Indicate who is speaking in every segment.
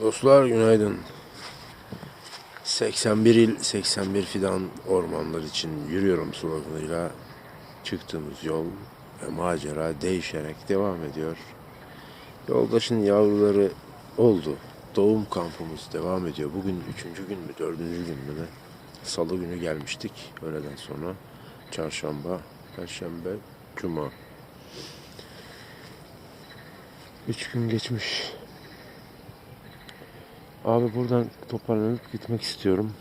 Speaker 1: Dostlar günaydın. 81 il, 81 fidan ormanlar için yürüyorum sloganıyla çıktığımız yol ve macera değişerek devam ediyor. Yoldaşın yavruları oldu. Doğum kampımız devam ediyor. Bugün üçüncü gün mü, dördüncü gün mü ne? Salı günü gelmiştik öğleden sonra. Çarşamba, Perşembe, Cuma. Üç gün geçmiş. Abi buradan toparlanıp gitmek istiyorum.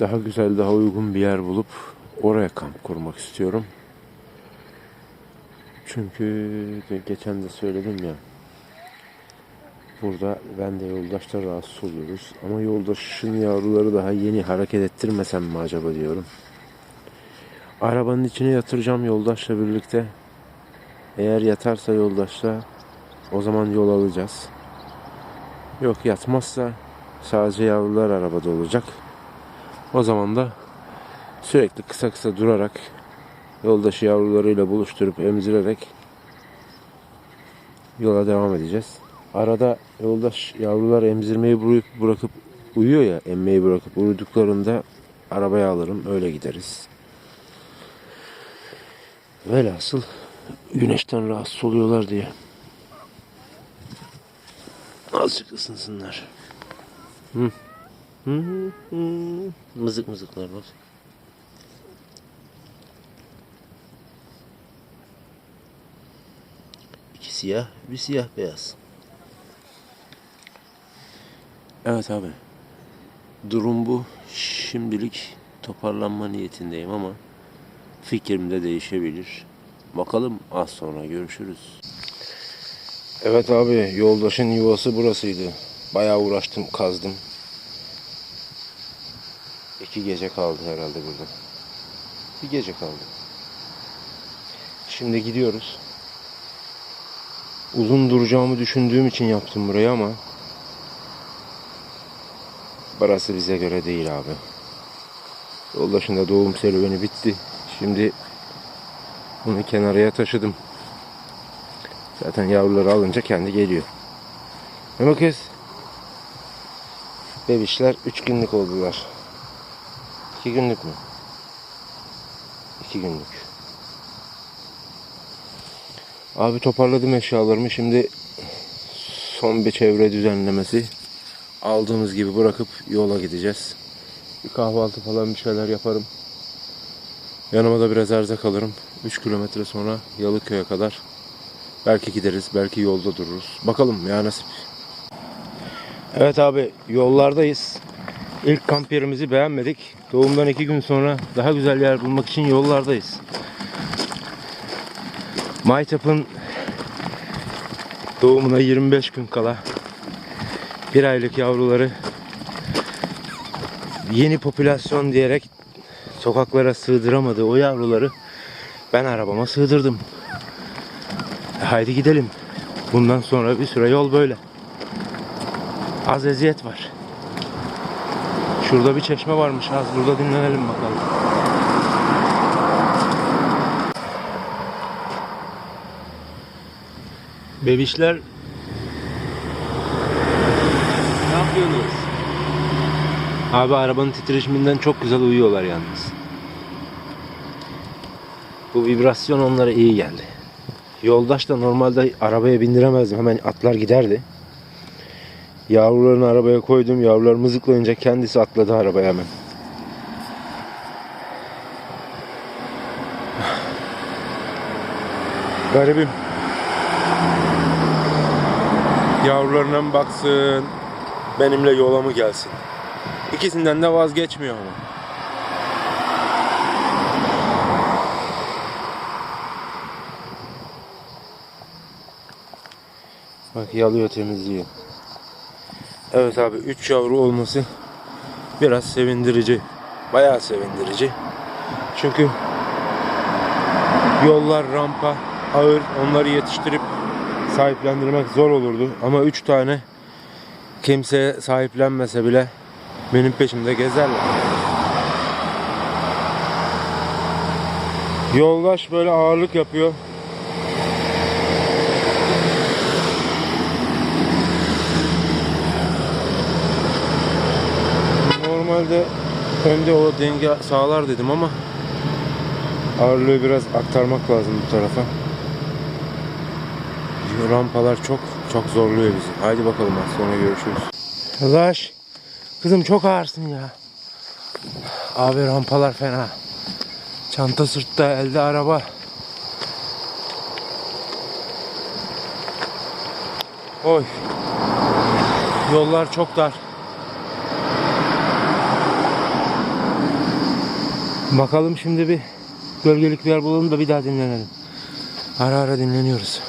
Speaker 1: Daha güzel, daha uygun bir yer bulup oraya kamp kurmak istiyorum. Çünkü geçen de söyledim ya. Burada ben de yoldaşlar rahatsız oluyoruz. Ama yoldaşın yavruları daha yeni hareket ettirmesem mi acaba diyorum. Arabanın içine yatıracağım yoldaşla birlikte. Eğer yatarsa yoldaşla o zaman yol alacağız. Yok yatmazsa sadece yavrular arabada olacak. O zaman da sürekli kısa kısa durarak yoldaşı yavrularıyla buluşturup emzirerek yola devam edeceğiz. Arada yoldaş yavrular emzirmeyi bırakıp, uyuyor ya emmeyi bırakıp uyuduklarında arabaya alırım öyle gideriz. Velhasıl güneşten rahatsız oluyorlar diye. Azıcık ısınsınlar. Hı. Hı hı. Mızık mızıklar bak. İki siyah, bir siyah beyaz. Evet abi. Durum bu. Şimdilik toparlanma niyetindeyim ama fikrim de değişebilir. Bakalım az sonra görüşürüz. Evet abi yoldaşın yuvası burasıydı. Bayağı uğraştım kazdım. İki gece kaldı herhalde burada. Bir gece kaldı. Şimdi gidiyoruz. Uzun duracağımı düşündüğüm için yaptım burayı ama burası bize göre değil abi. Yoldaşın da doğum serüveni bitti. Şimdi bunu kenarıya taşıdım. Zaten yavruları alınca kendi geliyor. Ama kız. Bebişler 3 günlük oldular. 2 günlük mü? 2 günlük. Abi toparladım eşyalarımı. Şimdi son bir çevre düzenlemesi. Aldığımız gibi bırakıp yola gideceğiz. Bir kahvaltı falan bir şeyler yaparım. Yanıma da biraz erzak alırım. 3 kilometre sonra Yalıköy'e kadar Belki gideriz, belki yolda dururuz. Bakalım ya nasip. Evet abi yollardayız. İlk kamp yerimizi beğenmedik. Doğumdan iki gün sonra daha güzel yer bulmak için yollardayız. Maytap'ın doğumuna 25 gün kala bir aylık yavruları yeni popülasyon diyerek sokaklara sığdıramadı o yavruları ben arabama sığdırdım. Haydi gidelim. Bundan sonra bir süre yol böyle. Az eziyet var. Şurada bir çeşme varmış. Az burada dinlenelim bakalım. Bebişler ne yapıyorsunuz? Abi arabanın titreşiminden çok güzel uyuyorlar yalnız. Bu vibrasyon onlara iyi geldi. Yoldaş da normalde arabaya bindiremezdim. Hemen atlar giderdi. Yavrularını arabaya koydum. Yavrular mızıklayınca kendisi atladı arabaya hemen. Garibim. Yavrularına mı baksın? Benimle yola mı gelsin? İkisinden de vazgeçmiyor ama. Bak yalıyor temizliyor. Evet abi 3 yavru olması biraz sevindirici. Bayağı sevindirici. Çünkü yollar rampa ağır onları yetiştirip sahiplendirmek zor olurdu. Ama 3 tane kimseye sahiplenmese bile benim peşimde gezerler. Yoldaş böyle ağırlık yapıyor. Normalde önde o denge sağlar dedim ama ağırlığı biraz aktarmak lazım bu tarafa. Rampalar çok çok zorluyor bizi. Haydi bakalım az sonra görüşürüz. Ulaş. Kızım çok ağırsın ya. Abi rampalar fena. Çanta sırtta, elde araba. Oy. Yollar çok dar. Bakalım şimdi bir gölgelik bir yer bulalım da bir daha dinlenelim. Ara ara dinleniyoruz.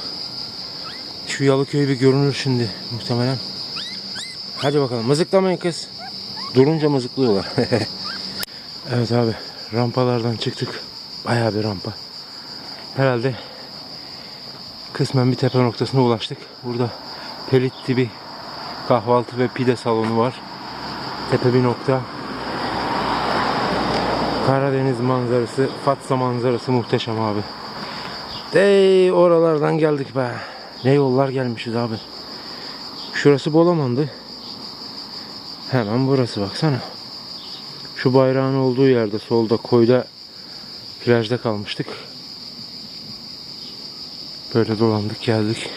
Speaker 1: Şu Yalıköy bir görünür şimdi muhtemelen. Hadi bakalım mızıklamayın kız. Durunca mızıklıyorlar. evet abi rampalardan çıktık. Bayağı bir rampa. Herhalde kısmen bir tepe noktasına ulaştık. Burada pelitli bir kahvaltı ve pide salonu var. Tepe bir nokta. Karadeniz manzarası, Fatsa manzarası muhteşem abi. Dey oralardan geldik be. Ne yollar gelmişiz abi. Şurası Bolaman'dı. Hemen burası baksana. Şu bayrağın olduğu yerde solda koyda plajda kalmıştık. Böyle dolandık geldik.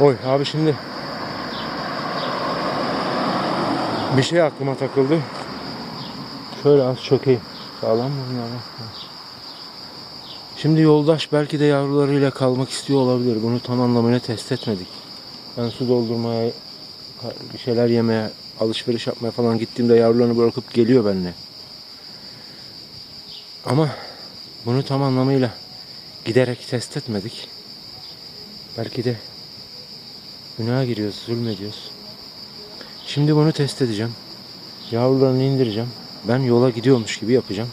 Speaker 1: Oy abi şimdi bir şey aklıma takıldı. Şöyle az çökeyim. Sağlam mı bunlar? Şimdi yoldaş belki de yavrularıyla kalmak istiyor olabilir. Bunu tam anlamıyla test etmedik. Ben su doldurmaya, bir şeyler yemeye, alışveriş yapmaya falan gittiğimde yavrularını bırakıp geliyor benimle. Ama bunu tam anlamıyla giderek test etmedik. Belki de günaha giriyoruz, zulmediyoruz. Şimdi bunu test edeceğim. Yavrularını indireceğim. Ben yola gidiyormuş gibi yapacağım.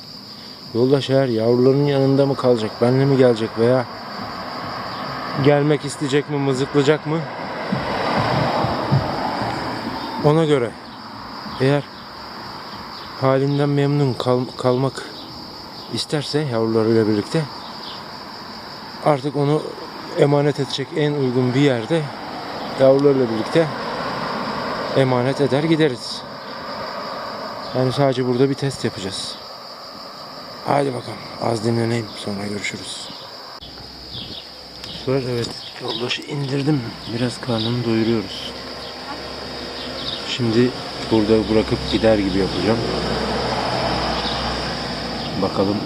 Speaker 1: Yoldaş eğer yavruların yanında mı kalacak, benimle mi gelecek veya gelmek isteyecek mi, mızıklayacak mı? Ona göre eğer halinden memnun kal- kalmak isterse yavrularıyla birlikte artık onu emanet edecek en uygun bir yerde yavrularıyla birlikte emanet eder gideriz. Yani sadece burada bir test yapacağız. Hadi bakalım. Az dinleneyim sonra görüşürüz. Şöyle evet. Yoldaşı indirdim. Biraz karnını doyuruyoruz. Şimdi burada bırakıp gider gibi yapacağım. Bakalım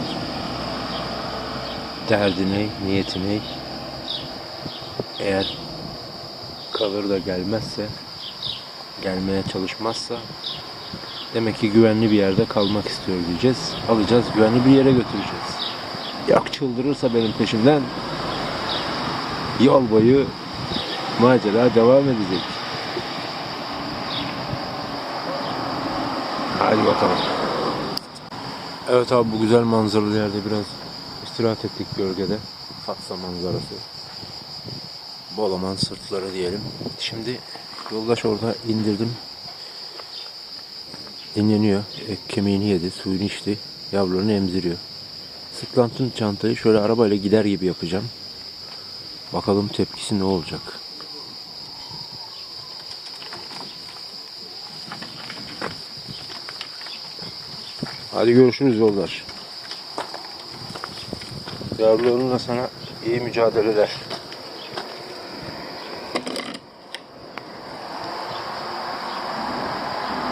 Speaker 1: derdi ne, niyeti ne? Eğer kalır da gelmezse, gelmeye çalışmazsa demek ki güvenli bir yerde kalmak istiyor diyeceğiz. Alacağız, güvenli bir yere götüreceğiz. Yok çıldırırsa benim peşimden yol boyu macera devam edecek. Hadi bakalım. Evet abi bu güzel manzaralı yerde biraz istirahat ettik gölgede. Fatsa manzarası. Bolaman sırtları diyelim. Şimdi yoldaş orada indirdim. Dinleniyor. Ek kemiğini yedi, suyunu içti. Yavrularını emziriyor. Sıklantın çantayı şöyle arabayla gider gibi yapacağım. Bakalım tepkisi ne olacak. Hadi görüşürüz yoldaş. Yavrularınla sana iyi mücadeleler.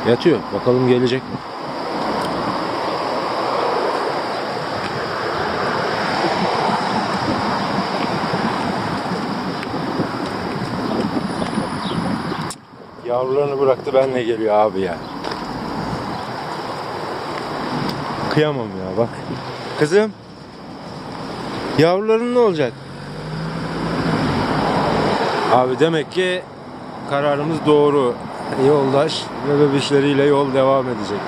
Speaker 1: Yatıyor. Bakalım gelecek mi? Yavrularını bıraktı benle geliyor abi ya. Kıyamam ya bak. Kızım. Yavruların ne olacak? Abi demek ki kararımız doğru. Yoldaş ve bebişleriyle yol devam edecek.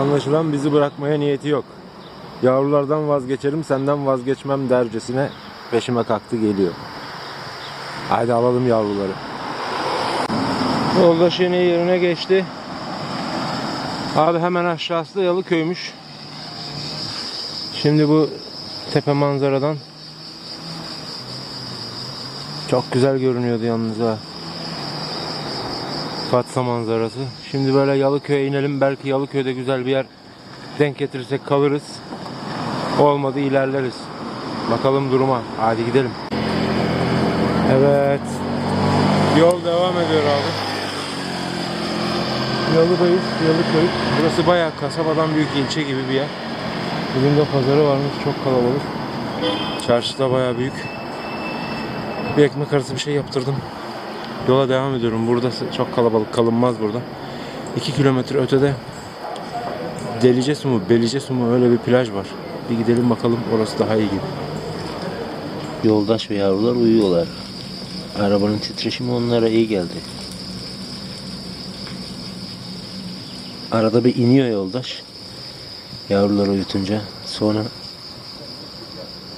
Speaker 1: Anlaşılan bizi bırakmaya niyeti yok. Yavrulardan vazgeçerim senden vazgeçmem dercesine peşime kalktı geliyor. Haydi alalım yavruları. Yoldaş yine yerine geçti. Abi hemen aşağısı da Yalıköy'müş. Şimdi bu tepe manzaradan çok güzel görünüyordu yalnız ha. Fatsa manzarası. Şimdi böyle Yalıköy'e inelim. Belki Yalıköy'de güzel bir yer denk getirirsek kalırız. Olmadı ilerleriz. Bakalım duruma. Hadi gidelim. Evet. Yol devam ediyor abi. Yalıdayız. Yalıköy. Burası bayağı kasabadan büyük ilçe gibi bir yer. Bugün de pazarı varmış. Çok kalabalık. Çarşı da bayağı büyük. Bir ekmek arası bir şey yaptırdım. Yola devam ediyorum. Burada çok kalabalık kalınmaz burada. 2 kilometre ötede Delice su mu, Belice su mu öyle bir plaj var. Bir gidelim bakalım orası daha iyi gibi.
Speaker 2: Yoldaş ve yavrular uyuyorlar. Arabanın titreşimi onlara iyi geldi. Arada bir iniyor yoldaş. Yavruları uyutunca sonra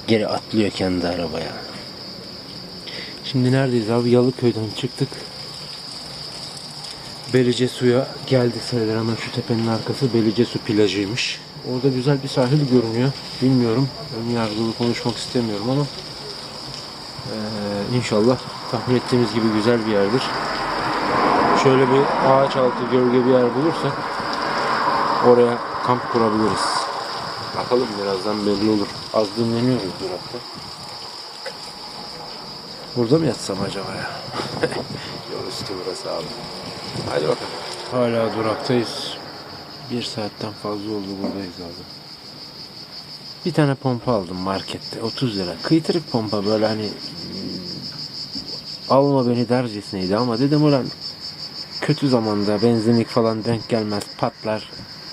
Speaker 2: geri atlıyor kendi arabaya.
Speaker 1: Şimdi neredeyiz abi? Yalıköy'den çıktık. Belice suya geldik sayılır hemen şu tepenin arkası Belice su plajıymış. Orada güzel bir sahil görünüyor. Bilmiyorum. Ön yargılı konuşmak istemiyorum ama eee, inşallah tahmin ettiğimiz gibi güzel bir yerdir. Şöyle bir ağaç altı gölge bir yer bulursak oraya kamp kurabiliriz. Bakalım birazdan belli olur. Az dinleniyoruz durakta. Burada mı yatsam acaba ya? Yol üstü burası abi. Hadi bakalım. Hala duraktayız. Bir saatten fazla oldu buradayız abi. Bir tane pompa aldım markette. 30 lira. Kıytırık pompa böyle hani hmm, alma beni dercesindeydi ama dedim ulan kötü zamanda benzinlik falan denk gelmez patlar.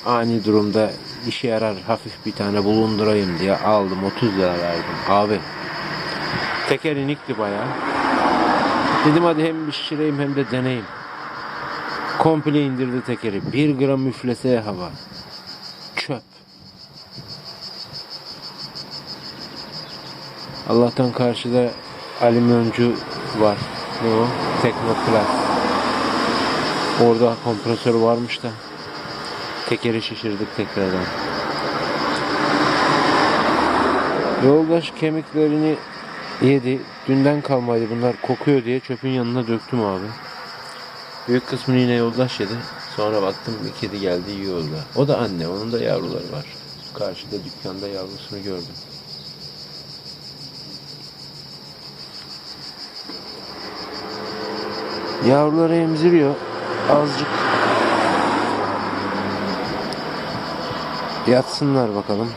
Speaker 1: Ani durumda işe yarar hafif bir tane bulundurayım diye aldım 30 lira verdim. Abi Teker inikti bayağı. Dedim hadi hem şişireyim hem de deneyim. Komple indirdi tekeri. Bir gram üflese hava. Çöp. Allah'tan karşıda alüminyoncu var. Ne o? Teknoplas. Orada kompresör varmış da. Tekeri şişirdik tekrardan. Yoldaş kemiklerini yedi. Dünden kalmaydı bunlar kokuyor diye çöpün yanına döktüm abi. Büyük kısmını yine yoldaş yedi. Sonra baktım bir kedi geldi yiyordu. O da anne, onun da yavruları var. Karşıda dükkanda yavrusunu gördüm. Yavruları emziriyor. Azıcık. Yatsınlar bakalım.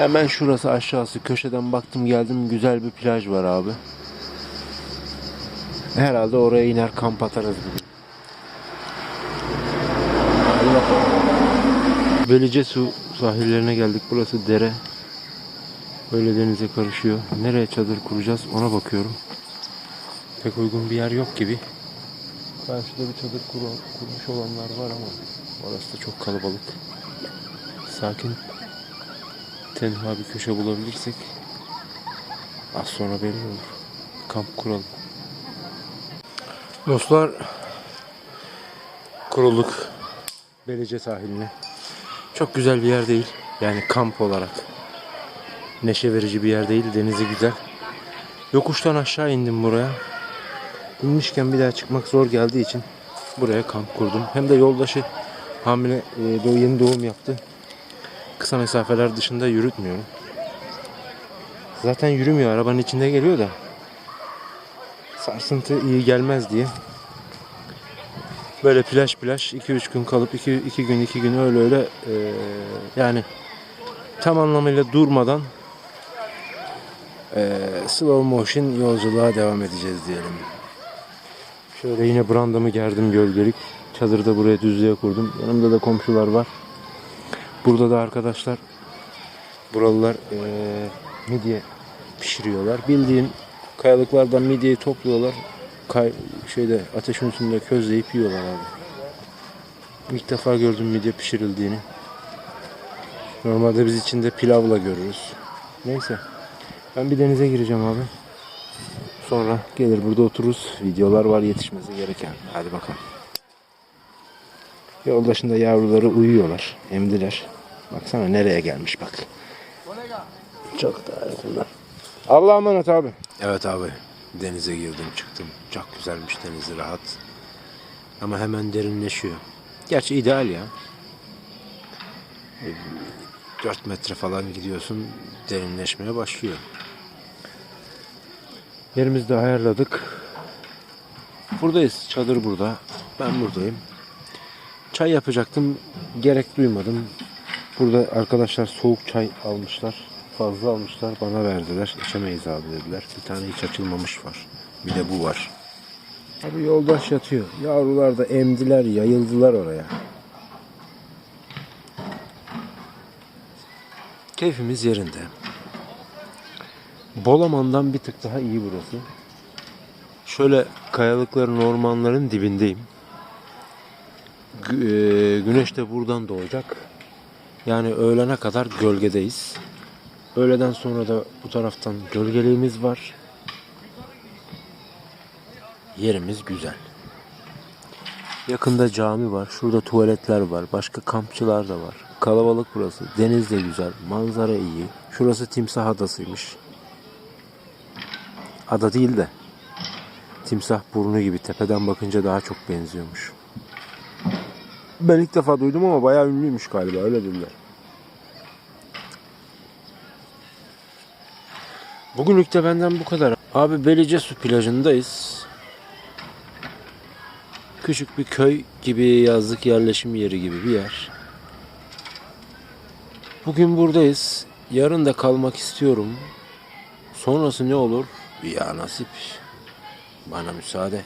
Speaker 1: Hemen şurası aşağısı köşeden baktım geldim güzel bir plaj var abi. Herhalde oraya iner kamp atarız bugün. Belice su sahillerine geldik. Burası dere. Böyle denize karışıyor. Nereye çadır kuracağız ona bakıyorum. Pek uygun bir yer yok gibi. Karşıda bir çadır kur- kurmuş olanlar var ama orası da çok kalabalık. Sakin tenha bir köşe bulabilirsek az sonra belli olur. Kamp kuralım. Dostlar kurulduk Belice sahiline. Çok güzel bir yer değil. Yani kamp olarak. Neşe verici bir yer değil. Denizi güzel. Yokuştan aşağı indim buraya. İnmişken bir daha çıkmak zor geldiği için buraya kamp kurdum. Hem de yoldaşı hamile e, yeni doğum yaptı kısa mesafeler dışında yürütmüyorum. Zaten yürümüyor arabanın içinde geliyor da sarsıntı iyi gelmez diye böyle plaj plaj 2-3 gün kalıp 2 2 gün 2 gün öyle öyle eee, yani tam anlamıyla durmadan eee, slow motion yolculuğa devam edeceğiz diyelim. Şöyle yine brandamı gerdim gölgelik. Çadırda buraya düzlüğe kurdum. Yanımda da komşular var. Burada da arkadaşlar buralılar eee midye pişiriyorlar. Bildiğin kayalıklardan midyeyi topluyorlar. Kay, şeyde ateşin üstünde közleyip yiyorlar abi. İlk defa gördüm midye pişirildiğini. Normalde biz içinde pilavla görürüz. Neyse. Ben bir denize gireceğim abi. Sonra gelir burada otururuz. Videolar var yetişmesi gereken. Hadi bakalım. Yoldaşında yavruları uyuyorlar. Emdiler. Baksana nereye gelmiş bak. Çok da yakınlar. Allah'a emanet abi. Evet abi.
Speaker 2: Denize girdim çıktım. Çok güzelmiş denizi rahat. Ama hemen derinleşiyor. Gerçi ideal ya. 4 metre falan gidiyorsun derinleşmeye başlıyor. Yerimizi de ayarladık. Buradayız. Çadır burada. Ben buradayım. Çay yapacaktım. Gerek duymadım. Burada arkadaşlar soğuk çay almışlar. Fazla almışlar. Bana verdiler. İçemeyiz abi dediler. Bir tane hiç açılmamış var. Bir de bu var. Abi yoldaş yatıyor. Yavrular da emdiler, yayıldılar oraya. Keyfimiz yerinde. Bolaman'dan bir tık daha iyi burası. Şöyle kayalıkların, ormanların dibindeyim. E, güneş de buradan doğacak. Yani öğlene kadar gölgedeyiz. Öğleden sonra da bu taraftan gölgeliğimiz var. Yerimiz güzel. Yakında cami var. Şurada tuvaletler var. Başka kampçılar da var. Kalabalık burası. Deniz de güzel. Manzara iyi. Şurası Timsah Adası'ymış. Ada değil de timsah burnu gibi tepeden bakınca daha çok benziyormuş. Ben ilk defa duydum ama bayağı ünlüymüş galiba öyle dediler. Bugünlük de benden bu kadar. Abi Belice Su plajındayız. Küçük bir köy gibi yazlık yerleşim yeri gibi bir yer. Bugün buradayız. Yarın da kalmak istiyorum. Sonrası ne olur? Ya nasip. Bana müsaade.